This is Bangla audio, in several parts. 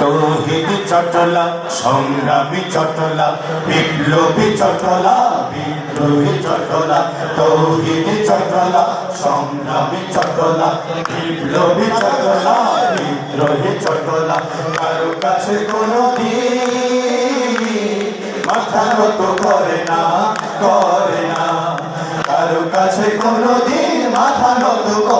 তৌহিদ চটলা সংগ্রামী চটলা বিপ্লবী চটলা বিদ্রোহী চটলা তৌহিদ চটলা সংগ্রামী চটলা বিপ্লবী চটলা বিদ্রোহী চটলা কারো কাছে কোনো দিন মাথা নত করে না করে না কারো কাছে কোনো দিন মাথা নত করে না করে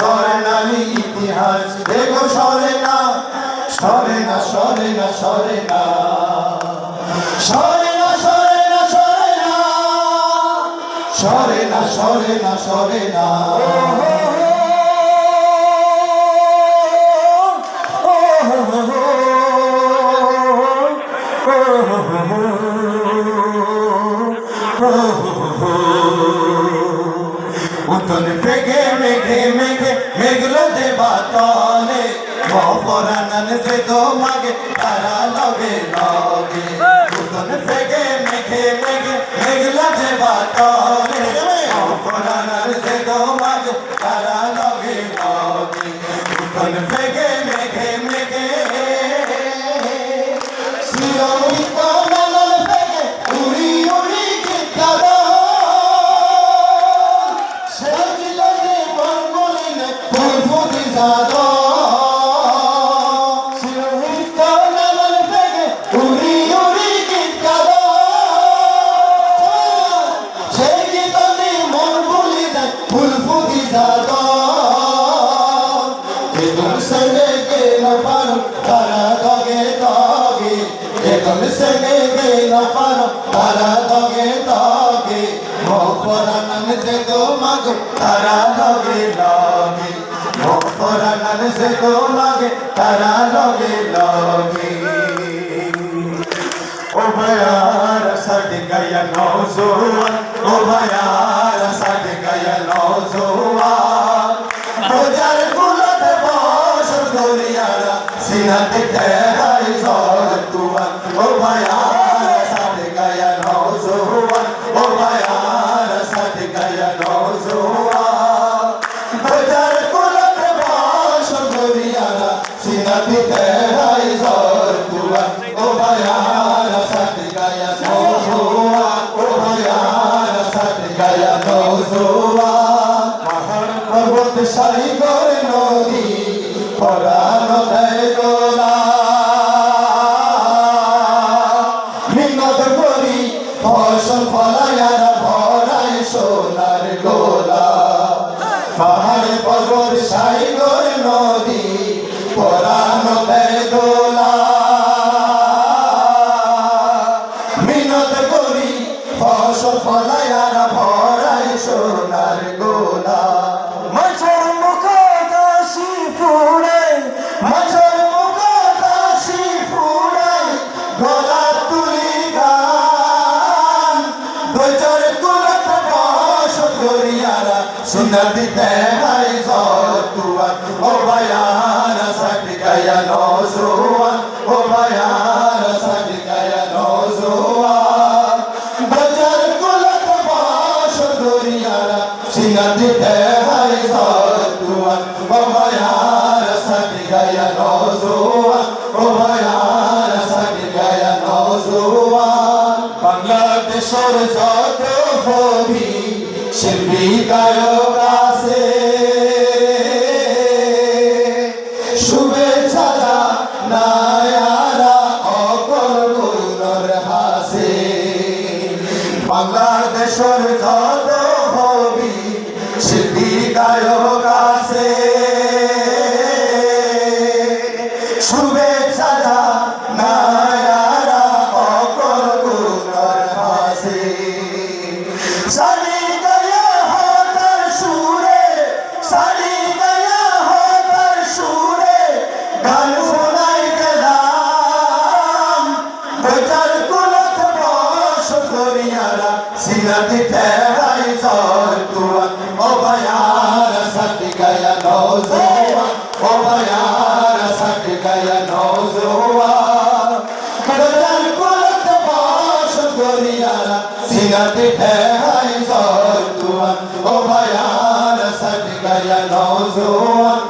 চেতনা স্বর্ণালী ইতিহাস। দেখো সরে না সরে না সরে না সরে না সরে না সরে না সরে না সরে না সরে না সরে না উতন পেগে মেঘে বাতলে মহরানন সে তো মাগে, তারা লবে লগে। কুতন ফেগে মেঘে মেঘে, মেঘলা যে বাতলে মহরানন সে তো মাগে, তারা বেগম সঙ্গে গে নফর তারা দগে তগে বেগম সঙ্গে গে নফর তারা দগে তগে মহরানন সে গো মাগো, তারা দগে লগে মহরানন সে গো মাগে, তারা দগে লগে ও ভাই আর সাথে গায়া নজোয়ান ও ভাই মদিনাতে তেরাই জল তোমার ও ভায়ার সাথে গায়া নজোয়া ও ভায়ার সাথে গায়া নজোয়া সাইগর ফসল ফলায়ারা ভরাই সোনার গোলা। পাহাড় পর্বত সাইগর নদী পরানো নদীতে হাই সতুয়ান ও বয়ান সট গয়া নসুয়ান ও বয়ান সট গয়া নসুয়ান বজর কুলত বাস দুনিয়ারা সিনদীতে হাই সতুয়ান ও বয়ান সট গয়া নসুয়ান ও বয়ান সট গয়া নসুয়ান বাংলাদেশের শিল্পী, গায়ক হাসিন বাংলাদেশের যত হবি শিল্পী গায়ক আছে। শুভেচ্ছা নায়ারা অকল গুণর হাসিন সারি গয়া হতার সুরে, সারি গয়া হতার সুরে, গান গয়া নৌজওয়ান ও বায়ার সট গয়া নৌজওয়ান বেচার কুলত বস করিয়ারা সিনাতি ঠেহাই সর তুয়ান ও বায়ার সট গয়া নৌজওয়ান ও বায়ার